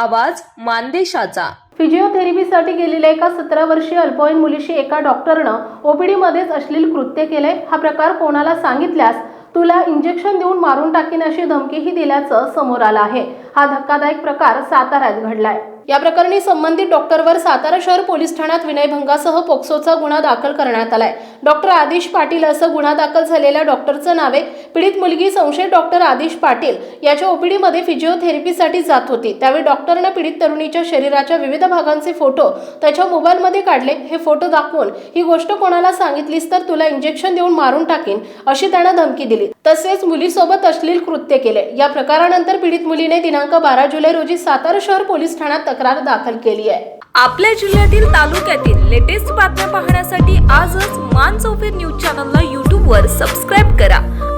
आवाज मानदेशाचा. फिजिओथेरपीसाठी गेलेल्या एका सतरा वर्षीय अल्पवयीन मुलीशी एका डॉक्टरनं ओपीडी मध्येच अश्लील कृत्य केले हा प्रकार कोणाला सांगितल्यास तुला इंजेक्शन देऊन मारून टाकीन अशी धमकीही दिल्याचं समोर आलं आहे. हा धक्कादायक प्रकार साताऱ्यात घडलाय. या प्रकरणी संबंधित डॉक्टरवर सातारा शहर पोलीस ठाण्यात विनयभंगासह पोक्सोचा गुन्हा दाखल करण्यात आलाय. डॉक्टर आदिश पाटील असं गुन्हा दाखल झालेल्या डॉक्टरचं नाव आहे पीडित मुलगी संशयित डॉक्टर आदिश पाटील याच्या ओपीडीमध्ये फिजिओथेरपीसाठी जात होती. त्यावेळी डॉक्टरनं पीडित तरुणीच्या शरीराच्या विविध भागांचे फोटो त्याच्या मोबाईलमध्ये काढले. हे फोटो दाखवून ही गोष्ट कोणाला सांगितलीस तर तुला इंजेक्शन देऊन मारून टाकीन अशी त्यानं धमकी दिली. तसेच मुलीसोबत अश्लील कृत्य केले. या प्रकारानंतर पीडित मुलीने दिनांक बारा जुलै रोजी सातारा शहर पोलीस ठाण्यात तक्रार दाखल केली आहे. आपल्या जिल्ह्यातील तालुक्यातील लेटेस्ट बातम्या पाहण्यासाठी आजच मान चौफेर न्यूज चॅनलला यूट्यूबवर सबस्क्राईब